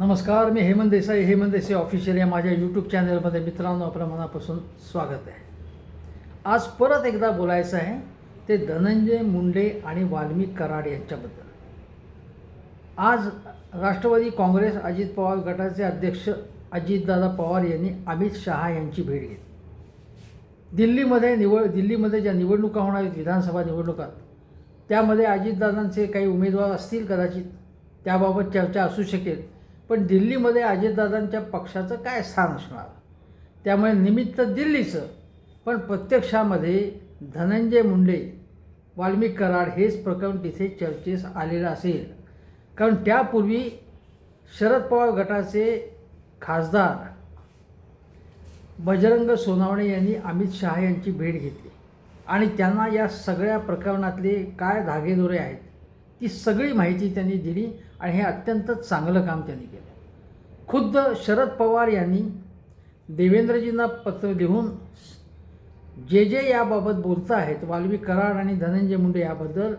नमस्कार मी हेमंत देसाई हेमंत देसाई ऑफिशियल या माझ्या यूट्यूब चॅनलमध्ये मित्रांनो आपल्या मनापासून स्वागत आहे. आज परत एकदा बोलायचं आहे ते धनंजय मुंडे आणि वाल्मिक कराड यांच्याबद्दल. आज राष्ट्रवादी काँग्रेस अजित पवार गटाचे अध्यक्ष अजितदादा पवार यांनी अमित शहा यांची भेट घेतली. दिल्लीमध्ये निवड दिल्लीमध्ये ज्या निवडणुका होणार आहेत विधानसभा निवडणुका त्यामध्ये अजितदादांचे काही उमेदवार असतील कदाचित त्याबाबत चर्चा असू शकेल. पण दिल्लीमध्ये अजितदादांच्या पक्षाचं काय स्थान असणार? त्यामुळे निमित्त दिल्लीचं पण प्रत्यक्षामध्ये धनंजय मुंडे वाल्मिक कराड हेच प्रकरण तिथे चर्चेस आलेलं असेल. कारण त्यापूर्वी शरद पवार गटाचे खासदार बजरंग सोनावणे यांनी अमित शहा यांची भेट घेतली. आणि त्यांना या सगळ्या प्रकरणातले काय धागेदोरे आहेत ती सगळी माहिती त्यांनी दिली. आणि हे अत्यंत चांगलं काम त्यांनी केलं. खुद्द शरद पवार यांनी देवेंद्रजींना पत्र लिहून जे जे याबाबत बोलत आहेत वाल्वी कराड आणि धनंजय मुंडे याबद्दल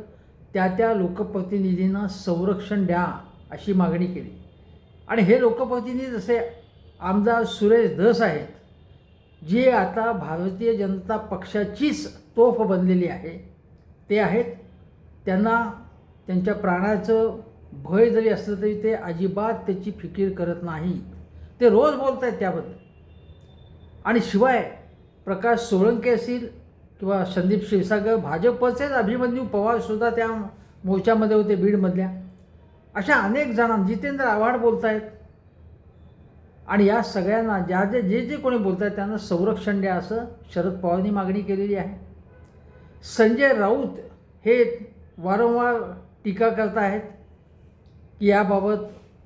त्या त्या लोकप्रतिनिधींना संरक्षण द्या अशी मागणी केली. आणि हे लोकप्रतिनिधी जसे आमदार सुरेश धस आहेत जे आता भारतीय जनता पक्षाचीच तोफ बनलेली आहे ते आहेत त्यांना त्यांच्या प्राणाचं भय जरी असलं तरी ते अजिबात त्याची फिकीर करत नाही. ते रोज बोलत आहेत त्याबद्दल. आणि शिवाय प्रकाश सोळंके असतील किंवा संदीप क्षीरसागर भाजपचेच अभिमन्यू पवारसुद्धा त्या मोर्चामध्ये होते बीडमधल्या. अशा अनेक जणांना जितेंद्र आव्हाड बोलत आहेत आणि या सगळ्यांना ज्या जे जे जे कोणी बोलत आहेत त्यांना संरक्षण द्या असं शरद पवारांनी मागणी केलेली आहे. संजय राऊत हे वारंवार टीका करत आहेत की याबाबत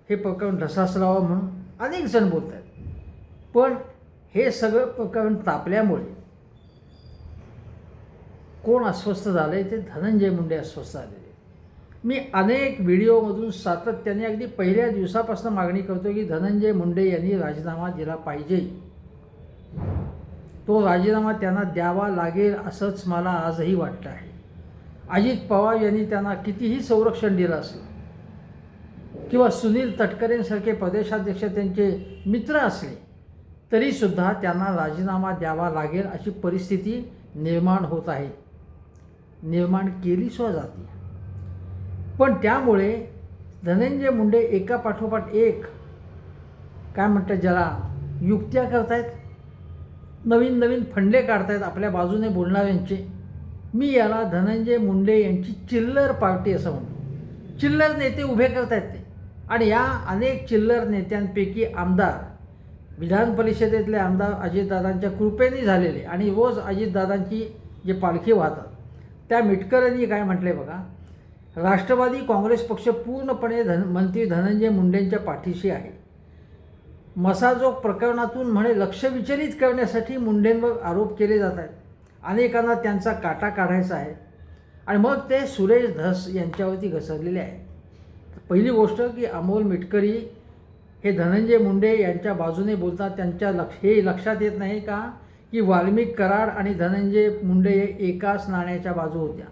हे प्रकरण ढसासरावं म्हणून अनेक जण बोलत आहेत. पण हे सगळं प्रकरण तापल्यामुळे कोण अस्वस्थ झालं आहे ते धनंजय मुंडे अस्वस्थ झालेले मी अनेक व्हिडिओमधून सातत्याने अगदी पहिल्या दिवसापासून मागणी करतो की धनंजय मुंडे यांनी राजीनामा दिला पाहिजे. तो राजीनामा त्यांना द्यावा लागेल असंच मला आजही वाटतं आहे. अजित पवार यांनी त्यांना कितीही संरक्षण दिलं असलं किंवा सुनील तटकरेंसारखे प्रदेशाध्यक्ष त्यांचे मित्र असले तरीसुद्धा त्यांना राजीनामा द्यावा लागेल अशी परिस्थिती निर्माण होत आहे. निर्माण केली सुद्धा जाते पण त्यामुळे धनंजय मुंडे एका पाठोपाठ एक काय म्हणतात ज्याला युक्त्या करतायत? नवीन नवीन फंडे काढतायत आपल्या बाजूने बोलणाऱ्यांचे. मी याला धनंजय मुंडे यांची चिल्लर पार्टी असं म्हणतो. चिल्लर नेते उभे करतायत ते. आणि या अनेक चिल्लर नेत्यांपैकी आमदार विधान परिषदेतले आमदार अजितदादांच्या कृपेने झालेले आणि रोज अजितदादांची जे पालखी वाहतात त्या मिटकरांनी काय म्हटले बघा? राष्ट्रवादी काँग्रेस पक्ष पूर्णपणे धन मंत्री धनंजय मुंडेंच्या पाठीशी आहे. मसाजोग प्रकरणातून म्हणे लक्ष विचलित करण्यासाठी मुंडेंवर आरोप केले जात आहेत. अनेकांना त्यांचा काटा काढायचा आहे. आणि मग ते सुरेश धस यांच्यावरती घसरलेले आहेत. पहिली गोष्ट की अमोल मिटकरी हे धनंजय मुंडे यांच्या बाजूने बोलतात त्यांच्या लक्ष हे लक्षात येत नाही का की वाल्मिक कराड आणि धनंजय मुंडे हे एकाच नाण्याच्या बाजू होत्या.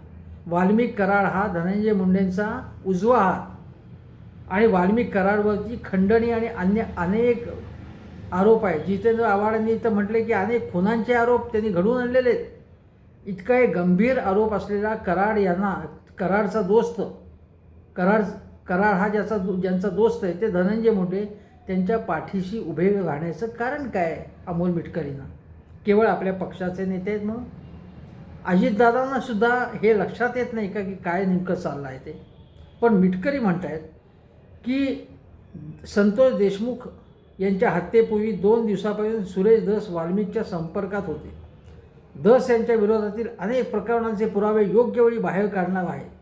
वाल्मिक कराड हा धनंजय मुंडेंचा उजवा हात आणि वाल्मिक कराडवरती खंडणी आणि अन्य अनेक आरोप आहे जितेंद्र आव्हाडांनी तर म्हटले की अनेक खुनांचे आरोप त्यांनी घडवून आणलेले आहेत. इतका एक गंभीर आरोप असलेला कराड यांना कराडचा दोस्त कराड कराड हा ज्याचा दो- ज्यांचा दोस्त आहे ते धनंजय मुंडे त्यांच्या पाठीशी उभे राहण्याचं कारण काय अमोल मिटकरींना? केवळ आपल्या पक्षाचे नेते आहेत म्हणून? अजितदादांना सुद्धा हे लक्षात येत नाही का की काय नेमकं चाललं आहे ते? पण मिटकरी म्हणत आहेत की संतोष देशमुख यांच्या हत्येपूर्वी दोन दिवसापर्यंत सुरेश दस वाल्मिकच्या संपर्कात होते. दस यांच्या विरोधातील अनेक प्रकरणांचे पुरावे योग्य वेळी बाहेर काढणार आहेत.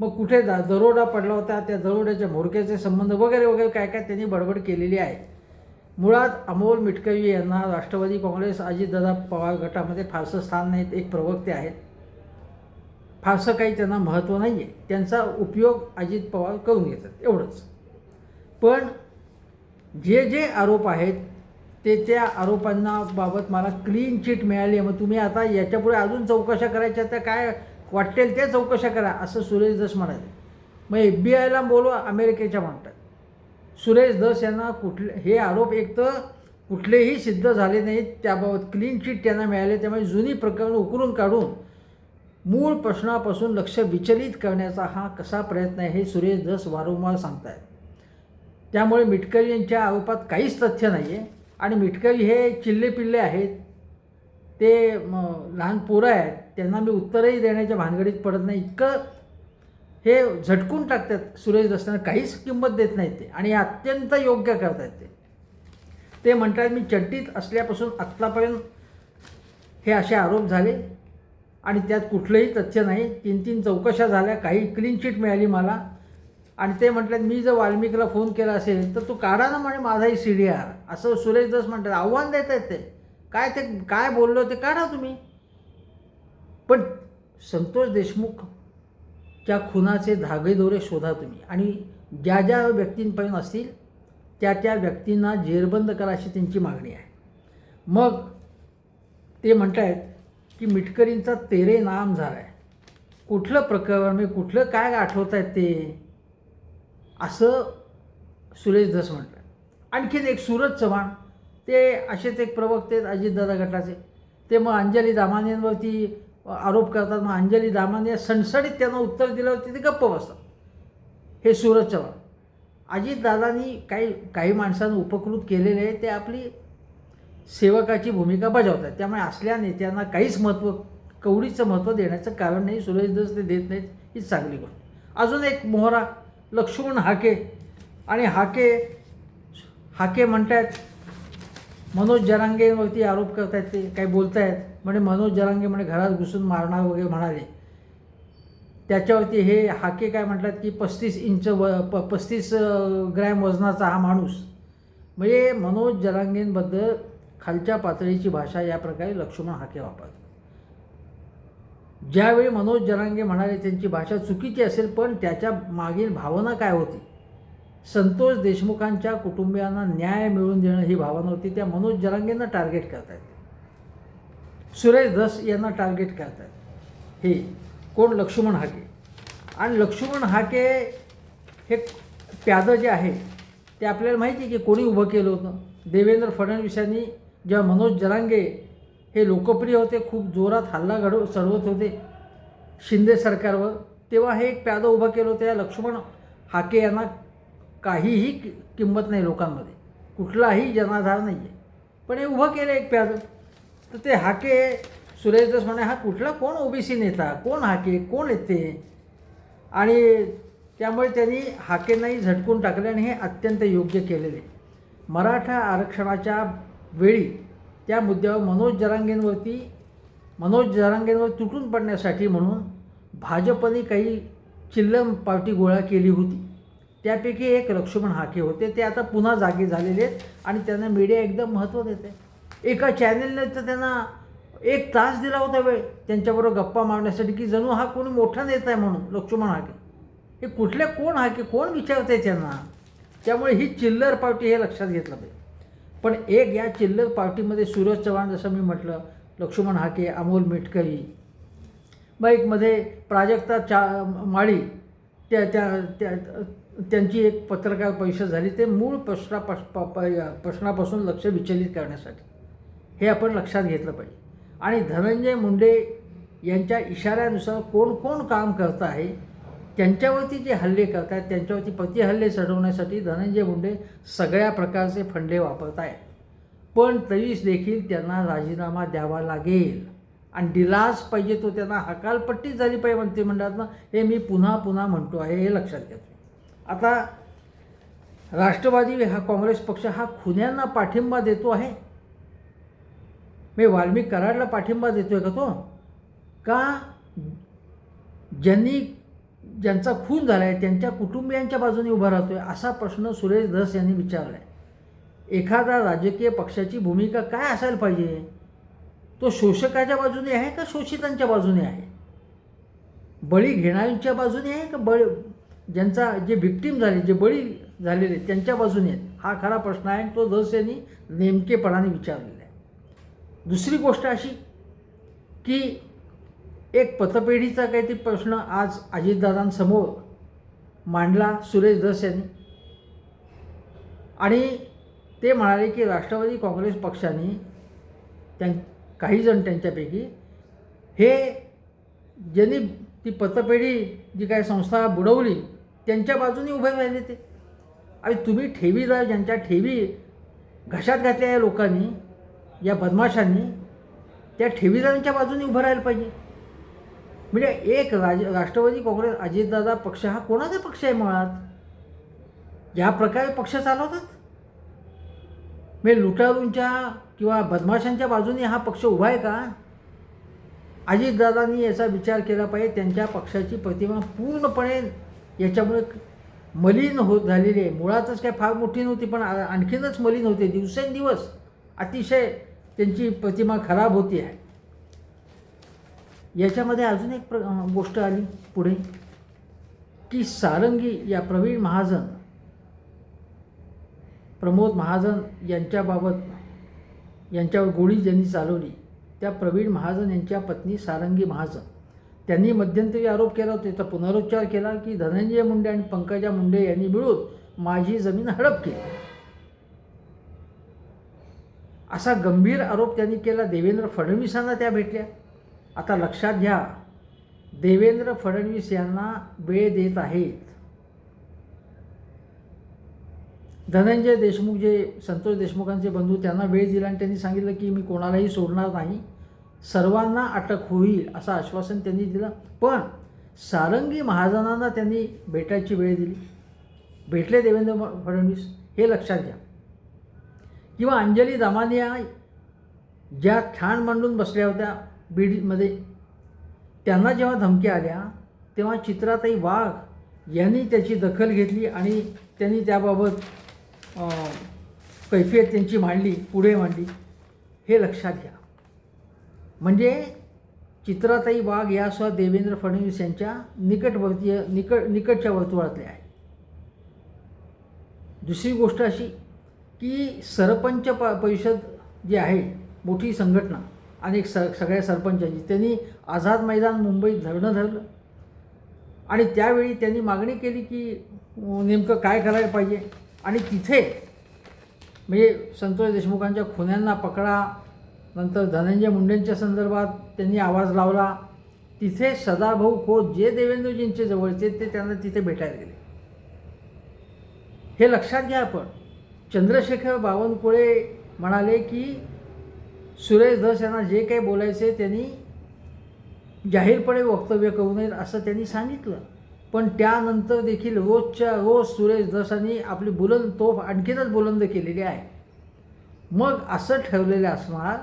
मग कुठे दा दरोडा पडला होता त्या दरोड्याच्या म्होरक्याचे संबंध वगैरे वगैरे काय काय त्यांनी बडबड केलेली आहे. मुळात अमोल मिटकवी यांना राष्ट्रवादी काँग्रेस अजितदादा पवार गटामध्ये फारसं स्थान नाहीत एक प्रवक्ते आहेत. फारसं काही त्यांना महत्त्व नाही आहे त्यांचा उपयोग अजित पवार करून घेतात एवढंच. पण जे जे आरोप आहेत ते त्या आरोपांना बाबत मला क्लीन चिट मिळाली आहे. मग तुम्ही आता याच्यापुढे अजून चौकशा करायच्या त्या काय वाटेल त्या चौकशा करा असं सुरेश दस म्हणाले. मग एफ बी आयला बोलवा अमेरिकेच्या म्हणतात सुरेश दस यांना कुठले हे आरोप एक तर कुठलेही सिद्ध झाले नाहीत त्याबाबत क्लीन चिट त्यांना मिळाले त्यामुळे जुनी प्रकरणं उकरून काढून मूळ प्रश्नापासून लक्ष विचलित करण्याचा हा कसा प्रयत्न आहे हे सुरेश दस वारंवार सांगतायत. त्यामुळे मिटकरी यांच्या आरोपात काहीच तथ्य नाही आहे आणि मिटकरी हे चिल्ले पिल्ले आहेत. ते लहान पोरं आहेत त्यांना मी उत्तरही देण्याच्या भानगडीत पडत नाही. इतकं हे झटकून टाकतात सुरेश दसना काहीच किंमत देत नाहीत ते. आणि अत्यंत योग्य करतात ते. ते म्हणतात मी चड्डीत असल्यापासून आत्तापर्यंत हे असे आरोप झाले आणि त्यात कुठलंही तथ्य नाही. तीन तीन चौकशा झाल्या काही क्लीन चिट मिळाली मला. आणि ते म्हटल्यात मी जर वाल्मिकीला फोन केला असेल तर तू काढा ना म्हणे माझाही सी डी आर असं सुरेश दस म्हणतात. आव्हान देत आहेत ते. काय ते काय बोललो ते काढा तुम्ही. पण संतोष देशमुखच्या खुनाचे धागेदोरे शोधा तुम्ही. आणि ज्या ज्या व्यक्तींपर्यंत असतील त्या त्या व्यक्तींना जेरबंद करा अशी त्यांची मागणी आहे. मग ते म्हणत आहेत की मिटकरींचा तेरे नाम झाला आहे कुठलं प्रकरण म्हणजे कुठलं काय आठवत आहेत ते? असं सुरेश धस म्हणतात. आणखीन एक सूरज चव्हाण ते असेच एक प्रवक्ते आहेत अजितदादा गटाचे. ते मग अंजली दामानेंवरती आरोप करतात मग अंजली दामाने सणसणीत त्यांना उत्तर दिल्यावरती ते गप्प बसतात. हे सूरज चव्हाण. अजितदादांनी काही काही माणसांना उपकृत केलेले आहे ते आपली सेवकाची भूमिका बजावतात. त्यामुळे असल्या नेत्यांना काहीच महत्त्व कवडीचं महत्त्व देण्याचं कारण नाही सुरेश ते देत नाहीत ही चांगली गोष्ट. अजून एक मोहरा लक्ष्मण हाके. आणि हाके हाके म्हणतात मनोज जरांगेवरती आरोप करतायत ते काही बोलतायत. म्हणे मनोज जरांगे म्हणे घरात घुसून मारणार वगैरे म्हणाले. त्याच्यावरती हे हाके काय म्हणतात की पस्तीस इंच व प पस्तीस ग्रॅम वजनाचा हा माणूस. म्हणजे मनोज जरांगेंबद्दल खालच्या पातळीची भाषा या प्रकारे लक्ष्मण हाके वापरतात. ज्यावेळी मनोज जरांगे म्हणाले त्यांची भाषा चुकीची असेल पण त्याच्या मागील भावना काय होती? संतोष देशमुखांच्या कुटुंबियांना न्याय मिळवून देणं ही भावना होती. त्या मनोज जरांगेंना टार्गेट करतायत. सुरेश धस यांना टार्गेट करतायत. हे कोण? लक्ष्मण हाके. आणि लक्ष्मण हाके हे प्यादं जे आहे ते आपल्याला माहिती आहे की कोणी उभं केलं होतं? देवेंद्र फडणवीस यांनी जेव्हा मनोज जरांगे हे लोकप्रिय होते खूप जोरात हल्ला घडव चढवत होते शिंदे सरकारवर तेव्हा हे एक प्यादं उभं केलं होतं. या लक्ष्मण हाके यांना काहीही कि किंमत नाही लोकांमध्ये. कुठलाही जनाधार नाही आहे पण हे उभं केलं एक प्यादं तर ते हाके सुरेश दस म्हणे हा कुठला कोण ओबीसी नेता? कोण हाके? कोण येते? आणि त्यामुळे त्यांनी हाकेंनाही झटकून टाकले आणि हे अत्यंत योग्य केलेले. मराठा आरक्षणाच्या वेळी त्या मुद्द्यावर मनोज जरांगेंवरती मनोज जरांगेंवर तुटून पडण्यासाठी म्हणून भाजपने काही चिल्लम पावटी गोळा केली होती. त्यापैकी एक लक्ष्मण हाके होते. ते आता पुन्हा जागे झालेले आहेत आणि त्यांना मीडिया एकदम महत्त्व देते. एका चॅनेलने तर त्यांना एक तास दिला होता वेळ. त्यांच्याबरोबर गप्पा मारण्यासाठी की जणू हा कोणी मोठा नेता आहे म्हणून लक्ष्मण हाके. हे कुठले कोण हाके? कोण विचारते त्यांना? त्यामुळे ही चिल्लर पार्टी हे लक्षात घेतलं पाहिजे. पण एक या चिल्लर पार्टीमध्ये सूरज चव्हाण जसं मी म्हटलं लक्ष्मण हाके अमोल मिटकरी मग प्राजक्ता चा माळी त्या त्या त्या त्यांची एक पत्रकार परिषद झाली ते मूळ प्रश्नापास प- प- प्रश्नापासून लक्ष विचलित करण्यासाठी. हे आपण लक्षात घेतलं पाहिजे. आणि धनंजय मुंडे यांच्या इशाऱ्यानुसार कोण कोण काम करत आहे त्यांच्यावरती जे हल्ले करत आहेत त्यांच्यावरती प्रतिहल्ले चढवण्यासाठी धनंजय मुंडे सगळ्या प्रकारचे फंडे वापरत आहेत. पण तरीच देखील त्यांना राजीनामा द्यावा लागेल. आणि दिलास पाहिजे तो त्यांना हकालपट्टी झाली पाहिजे मंत्रिमंडळातनं हे मी पुन्हा पुन्हा म्हणतो आहे हे लक्षात घेतो आता राष्ट्रवादी हा काँग्रेस पक्ष हा खुन्यांना पाठिंबा देतो आहे. मी वाल्मिक कराडला पाठिंबा देतोय का तो? का ज्यांनी ज्यांचा खून झाला आहे त्यांच्या कुटुंबियांच्या बाजूने उभा राहतोय असा प्रश्न सुरेश धस यांनी विचारला आहे एखादा राजकीय पक्षाची भूमिका काय असायला पाहिजे? तो शोषकाच्या बाजूने आहे का शोषितांच्या बाजूने आहे? बळी घेणाऱ्यांच्या बाजूने आहे का बळी ज्यांचा जे विक्टीम झाले जे बळी झालेले त्यांच्या बाजूने हा खरा प्रश्न आहे आणि तो धस यांनी नेमकेपणाने विचारलेला आहे. दुसरी गोष्ट अशी की एक पतपेढीचा काहीतरी प्रश्न आज अजितदादांसमोर मांडला सुरेश धस यांनी. आणि ते म्हणाले की राष्ट्रवादी काँग्रेस पक्षाने त्यां काहीजण त्यांच्यापैकी हे ज्यांनी ती पतपेढी जी काय संस्था बुडवली त्यांच्या बाजूने उभे राहिले ते. आणि तुम्ही ठेवीदार ज्यांच्या ठेवी घशात घातल्या या लोकांनी या बदमाशांनी त्या ठेवीदारांच्या बाजूने उभं राहायला पाहिजे. म्हणजे एक राज राष्ट्रवादी काँग्रेस अजितदादा पक्ष हा कोणाचा पक्ष आहे मुळात? या प्रकारे पक्ष चालवतात? म्हणजे लुटारूंच्या किंवा बदमाशांच्या बाजूने हा पक्ष उभा आहे का? अजितदादांनी याचा विचार केला पाहिजे त्यांच्या पक्षाची प्रतिमा पूर्णपणे याच्यामुळे मलिन होत झालेली आहे. मुळातच काय फार मोठी नव्हती पण आणखीनच मलिन होते. दिवसेंदिवस अतिशय त्यांची प्रतिमा खराब होती आहे. याच्यामध्ये अजून एक प्र गोष्ट आली पुढे की सारंगी या प्रवीण महाजन प्रमोद महाजन यांच्याबाबत यांच्यावर गोळी ज्यांनी चालवली त्या प्रवीण महाजन यांच्या पत्नी सारंगी महाजन. त्यांनी मध्यंतरी आरोप केला होता त्याचा पुनरुच्चार केला की धनंजय मुंडे आणि पंकजा मुंडे यांनी मिळून माझी जमीन हडप केली. असा गंभीर आरोप त्यांनी केला. देवेंद्र फडणवीसांना त्या भेटल्या. आता लक्षात घ्या देवेंद्र फडणवीस यांना वेळ देत आहेत. धनंजय देशमुख जे संतोष देशमुखांचे बंधू त्यांना वेळ दिला आणि त्यांनी सांगितलं की मी कोणालाही सोडणार नाही. सर्वांना अटक होईल असं आश्वासन त्यांनी दिलं. पण सारंगी महाजनांना त्यांनी भेटायची वेळ दिली. भेटले देवेंद्र फडणवीस हे लक्षात घ्या. किंवा अंजली दामानिया ज्या ठाण मांडून बसल्या होत्या बीडमध्ये त्यांना जेव्हा धमक्या आल्या तेव्हा चित्राताई वाघ यांनी त्याची दखल घेतली आणि त्यांनी त्याबाबत कैफियत त्यांची मांडली पुढे मांडली. हे लक्षात घ्या. म्हणजे चित्राताई वाघ यासह देवेंद्र फडणवीस यांच्या निकटवर्तीय निकट निकटच्या वर्तुळातल्या आहे दुसरी गोष्ट अशी की सरपंच प परिषद जी आहे मोठी संघटना अनेक स सगळ्या सरपंचांची त्यांनी आझाद मैदान मुंबईत धरणं धरलं. आणि त्यावेळी त्यांनी मागणी केली की नेमकं काय करायला पाहिजे? आणि तिथे म्हणजे संतोष देशमुखांच्या खुन्यांना पकडा नंतर धनंजय मुंडेंच्या संदर्भात त्यांनी आवाज लावला. तिथे सदाभाऊ खोत जे देवेंद्रजींचे जवळचे ते त्यांना तिथे भेटायला गेले. हे लक्षात घ्या आपण. चंद्रशेखर बावनकुळे म्हणाले की सुरेश धस यांना जे काही बोलायचे त्यांनी जाहीरपणे वक्तव्य करू नयेत असं त्यांनी सांगितलं. पण त्यानंतर देखील रोजच्या रोज सुरेश धसांनी आपली बुलंद तोफ आणखीनच बुलंद केलेली आहे. मग असं ठरलेलं असणार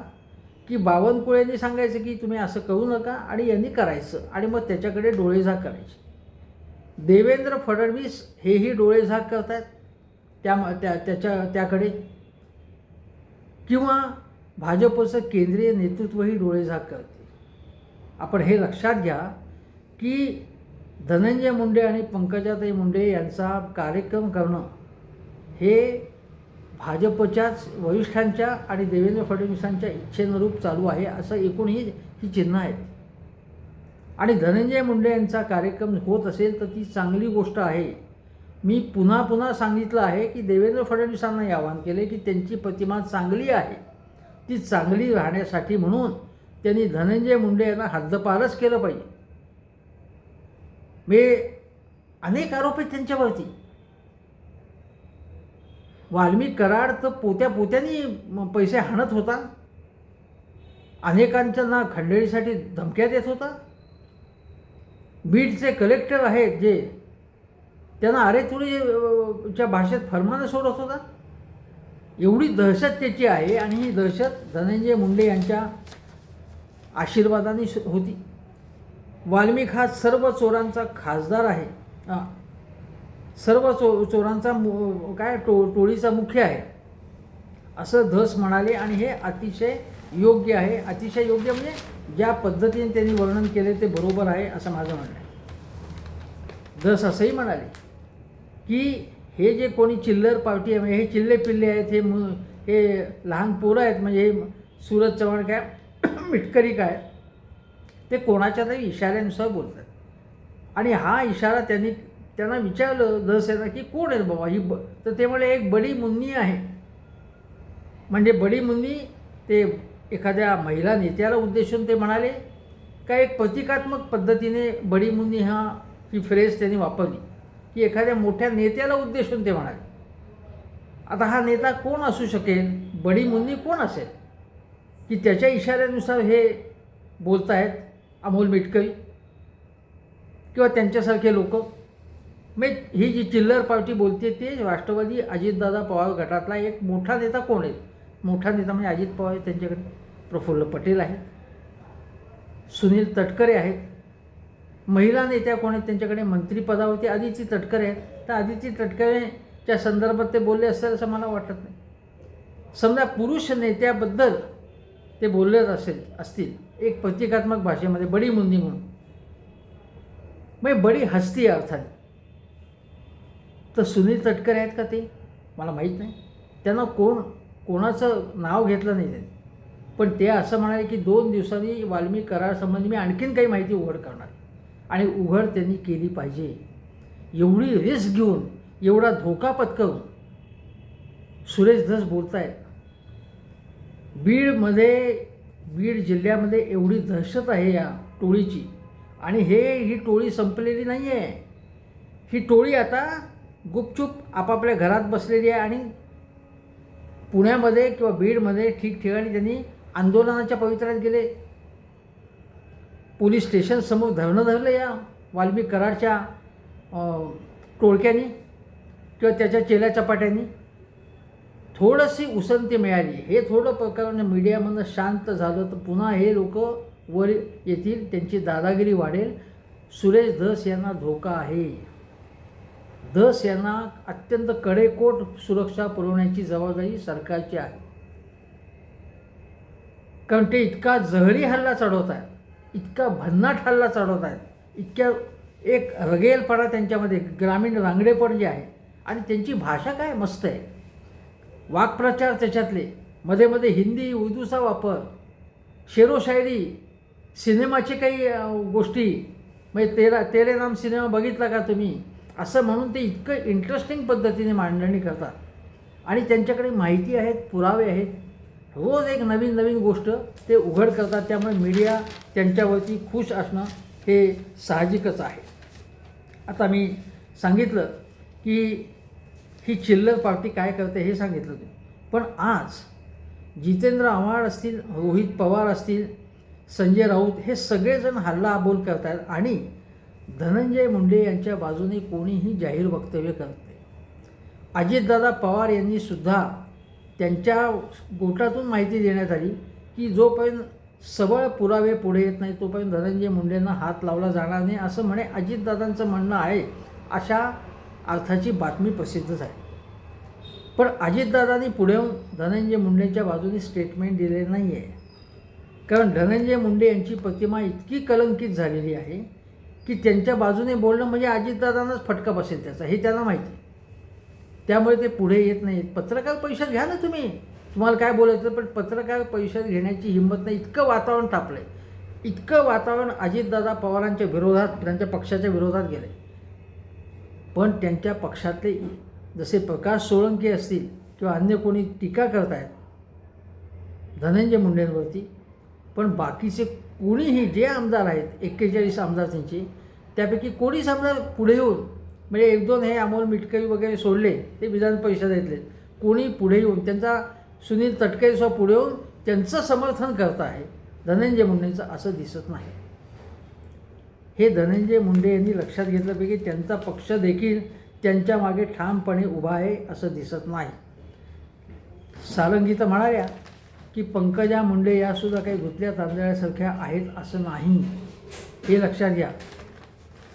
की बावनकुळेंनी सांगायचं की तुम्ही असं करू नका आणि यांनी करायचं आणि मग त्याच्याकडे डोळेझाक करायची. देवेंद्र फडणवीस हेही डोळेझाक करत आहेत त्या त्या त्याच्या त्याकडे. किंवा भाजपचं केंद्रीय नेतृत्वही डोळेझाक करते आपण हे लक्षात घ्या की धनंजय मुंडे आणि पंकजाताई मुंडे यांचा कार्यक्रम करणं हे भाजपच्याच वरिष्ठांच्या आणि देवेंद्र फडणवीसांच्या इच्छेनुरूप चालू आहे असं एकूणही ही चिन्ह आहेत. आणि धनंजय मुंडे यांचा कार्यक्रम होत असेल तर ती चांगली गोष्ट आहे. मी पुन्हा पुन्हा सांगितलं आहे की देवेंद्र फडणवीसांनाही आवाहन केले की त्यांची प्रतिमा चांगली आहे. ती चांगली राहण्यासाठी म्हणून त्यांनी धनंजय मुंडे यांना हद्दपारच केलं पाहिजे. मी अनेक आरोप आहेत त्यांच्यावरती. वाल्मिक कराड तर पोत्या पोत्यानी पैसे हाणत होता. अनेकांच्यांना खंडणीसाठी धमक्या देत होता. बीडचे कलेक्टर आहेत जे त्यांना अरे तुरीच्या च्या भाषेत फरमानं सोडत होता. एवढी दहशत त्याची आहे आणि ही दहशत धनंजय मुंडे यांच्या आशीर्वादाने होती. वाल्मिक हा सर्व चोरांचा खासदार आहे. सर्व चो चोरांचा मु काय टो टोळीचा मुख्य आहे. असं धस म्हणाले आणि हे अतिशय योग्य आहे. अतिशय योग्य म्हणजे ज्या पद्धतीने त्यांनी वर्णन केले ते बरोबर आहे असं माझं म्हणणं आहे. धस असंही म्हणाले की हे जे कोणी चिल्लर पार्टी आहे म्हणजे हे चिल्ले पिल्ले आहेत हे मु हे लहान पोरं आहेत म्हणजे हे सूरज चव्हाण काय मिटकरी काय ते कोणाच्या तरी इशाऱ्यानुसार बोलतात. आणि हा इशारा त्यांनी त्यांना विचारलं दहसेना की कोण आहे बाबा? ही ब तर ते म्हणे एक बडी मुन्नी आहे. म्हणजे बडी मुन्नी ते एखाद्या महिला नेत्याला उद्देशून ते म्हणाले का एक प्रतिकात्मक पद्धतीने बडी मुन्नी हा ही फ्रेज त्यांनी वापरली की एखाद्या मोठ्या नेत्याला उद्देशून ते म्हणाले. आता हा नेता कोण असू शकेल? बडी मुन्नी कोण असेल? की त्याच्या इशाऱ्यानुसार हे बोलत आहेत अमोल मिटकरी? किंवा त्यांच्यासारखे लोक? मग ही जी चिल्लर पार्टी बोलते ते राष्ट्रवादी अजितदादा पवार गटातला एक मोठा नेता कोण आहे? मोठा नेता म्हणजे अजित पवार आहे त्यांच्याकडे प्रफुल्ल पटेल आहेत सुनील तटकरे आहेत. महिला नेत्या कोण आहेत? त्यांच्याकडे मंत्रिपदावरती आदिती तटकरे आहेत. तर आदिती तटकरेच्या संदर्भात ते बोलले असेल असं मला वाटत नाही. समजा पुरुष नेत्याबद्दल ते बोललेच असेल असतील एक प्रतिकात्मक भाषेमध्ये बडी मुंदी म्हणून. मग बडी हस्ती आहे अर्थाने. तर सुनील तटकरे आहेत का ते? मला माहीत नाही. त्यांना कोण कोणाचं नाव घेतलं नाही त्यांनी. पण ते असं म्हणाले की दोन दिवसांनी वाल्मी करारासंबंधी मी आणखीन काही माहिती उघड करणार. आणि उघड त्यांनी केली पाहिजे. एवढी रिस्क घेऊन एवढा धोका पत्करून सुरेश धस बोलत आहेत बीडमध्ये बीड जिल्ह्यामध्ये एवढी दहशत आहे या टोळीची. आणि हे ही टोळी संपलेली नाही आहे ही टोळी आता गुपचूप आपापल्या घरात बसलेली आहे आणि पुण्यामध्ये किंवा बीडमध्ये ठिकठिकाणी त्यांनी आंदोलनाच्या पवित्र्यात गेले. पोलीस स्टेशनसमोर धरणं धरलं या वाल्मिक कराडच्या टोळक्यांनी किंवा त्याच्या चेल्या चपाट्यांनी. थोडीशी उसंती मिळाली. हे थोडं प्रकरण मीडियामधनं शांत झालं तर पुन्हा हे लोक वर येतील त्यांची दादागिरी वाढेल. सुरेश धस यांना धोका आहे. दस यांना अत्यंत कडेकोट सुरक्षा पुरवण्याची जबाबदारी सरकारची आहे. कारण ते इतका जहरी हल्ला चढवत आहेत इतका भन्नाट हल्ला चढवत आहेत इतक्या एक रगेलपणा त्यांच्यामध्ये ग्रामीण रांगडेपण जे आहे आणि त्यांची भाषा काय मस्त आहे. वाक्प्रचार त्याच्यातले मध्ये मध्ये हिंदी उर्दूचा वापर शेरोशायरी सिनेमाचे काही गोष्टी म्हणजे तेरा तेरे नाम सिनेमा बघितला का तुम्ही? असं म्हणून ते इतकं इंटरेस्टिंग पद्धतीने मांडणी करतात. आणि त्यांच्याकडे माहिती आहेत पुरावे आहेत. रोज एक नवीन नवीन गोष्ट ते उघड करतात. त्यामुळे मीडिया त्यांच्यावरती खुश असणं हे साहजिकच आहे. आता मी सांगितलं की ही चिल्लर पार्टी काय करते हे सांगितलं तुम्ही पण आज जितेंद्र आव्हाड असतील रोहित पवार असतील संजय राऊत हे सगळेजण हल्ला बोल करत आहेत आणि धनंजय मुंडे यांच्या बाजूने कोणीही जाहीर वक्तव्य करत नाही. अजितदादा पवार यांनी सुद्धा त्यांच्या गोटातून माहिती देण्यात आली की जोपर्यंत सबळ पुरावे पुढे येत नाही तोपर्यंत धनंजय मुंडेंना हात लावला जाणार नाही असं म्हणे अजितदादांचं म्हणणं आहे अशा अर्थाची बातमी प्रसिद्धच आहे पण अजितदादांनी पुढे येऊन धनंजय मुंडेंच्या बाजूने स्टेटमेंट दिले नाही आहे कारण धनंजय मुंडे यांची प्रतिमा इतकी कलंकित झालेली आहे की त्यांच्या बाजूने बोलणं म्हणजे अजितदादांनाच फटका बसेल त्याचा हे त्यांना माहिती त्यामुळे ते पुढे येत नाहीत. पत्रकार परिषद घ्या ना तुम्ही. तुम्हाला काय बोलायचं पण पत्रकार परिषद घेण्याची हिंमत नाही. इतकं वातावरण तापलं आहे इतकं वातावरण अजितदादा पवारांच्या विरोधात त्यांच्या पक्षाच्या विरोधात गेलं पण त्यांच्या पक्षातले जसे प्रकाश सोळंकी असतील किंवा अन्य कोणी टीका करत आहेत धनंजय मुंडेंवरती पण बाकीचे कोणीही जे आमदार आहेत एक्केचाळीस आमदार त्यांचे त्यापैकी कोणीच आमदार पुढे येऊन म्हणजे एक दोन हे अमोल मिटकरी वगैरे सोडले ते विधान परिषदेतले. कोणी पुढे येऊन त्यांचा सुनील तटकरेसह पुढे येऊन त्यांचं समर्थन करत आहे. धनंजय मुंडेंचं असं दिसत नाही. हे धनंजय मुंडे यांनी लक्षात घेतल्यापैकी त्यांचा पक्ष देखील त्यांच्या मागे ठामपणे उभा आहे असं दिसत नाही. सारंगी तर म्हणाल्या की पंकजा मुंडे यासुद्धा काही धुतल्या तांदळासारख्या आहेत असं नाही. हे लक्षात घ्या.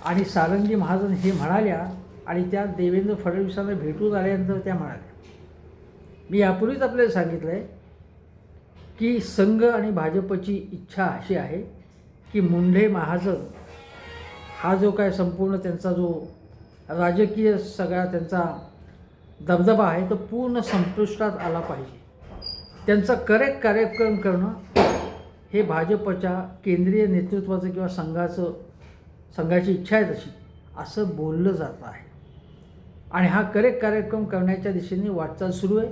आणि सारंगी महाजन हे म्हणाल्या आणि त्या देवेंद्र फडणवीसांना भेटून आल्यानंतर त्या म्हणाल्या. मी यापूर्वीच आपल्याला सांगितलं आहे की संघ आणि भाजपची इच्छा अशी आहे की मुंढे महाजन हा जो काय संपूर्ण त्यांचा जो राजकीय सगळा त्यांचा दबदबा आहे तो पूर्ण संपुष्टात आला पाहिजे. त्यांचा करेक्ट कार्यक्रम करणं हे भाजपच्या केंद्रीय नेतृत्वाचं किंवा संघाचं संघाची इच्छा आहे तशी असं बोललं जात आहे. आणि हा करेक्ट कार्यक्रम करण्याच्या दिशेने वाटचाल सुरू आहे.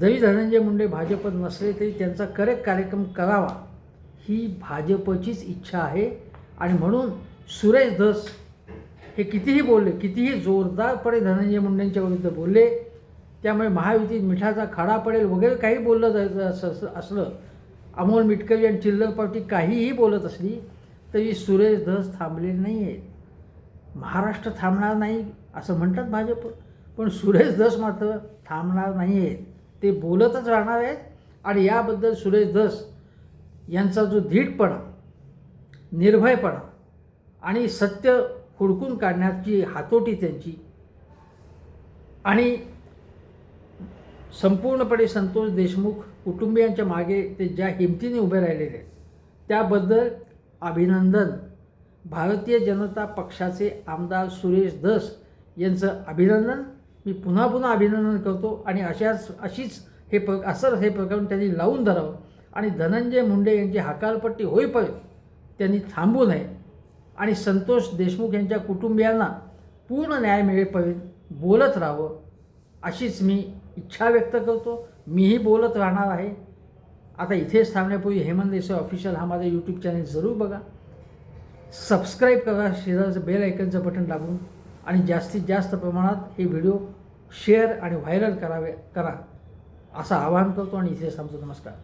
जरी धनंजय मुंडे भाजपत नसले तरी त्यांचा करेक्ट कार्यक्रम करावा ही भाजपचीच इच्छा आहे. आणि म्हणून सुरेश धस हे कितीही बोलले कितीही जोरदारपणे धनंजय मुंडेंच्या विरुद्ध बोलले त्यामुळे महायुतीत मिठाचा खडा पडेल वगैरे काही बोललं जायचं असं असं- असलं अमोल मिटकरी आणि चिल्लर पार्टी काहीही बोलत असली तरी सुरेश धस थांबलेले नाही आहेत महाराष्ट्र थांबणार नाही असं म्हणतात भाजप. पण सुरेश धस मात्र थांबणार नाही आहेत ते बोलतच राहणार आहेत आणि याबद्दल सुरेश धस यांचा जो धीटपणा निर्भयपणा आणि सत्य हुडकून काढण्याची हातोटी त्यांची आणि संपूर्णपणे संतोष देशमुख कुटुंबियांच्या मागे ते ज्या हिमतीने उभे राहिलेले आहेत त्याबद्दल अभिनंदन. भारतीय जनता पक्षाचे आमदार सुरेश धस यांचं अभिनंदन. मी पुन्हा पुन्हा अभिनंदन करतो आणि अशाच अशीच हे प्र असं हे प्रकरण त्यांनी लावून धरावं आणि धनंजय मुंडे यांची हकालपट्टी होईपर्यंत त्यांनी थांबू नये आणि संतोष देशमुख यांच्या कुटुंबियांना पूर्ण न्याय मिळेपर्यंत बोलत राहावं अशीच मी इच्छा व्यक्त करतो मीही बोलत राहणार आहे. आता इथेच थांबण्यापूर्वी हेमंत देसाई ऑफिशियल हा माझा यूट्यूब चॅनल जरूर बघा. सबस्क्राईब करा शेजारचं बेल ऐकनचं बटन दाबून आणि जास्तीत जास्त प्रमाणात हे व्हिडिओ शेअर आणि व्हायरल करावे करा. असं आवाहन करतो आणि इथेच थांबतो. नमस्कार.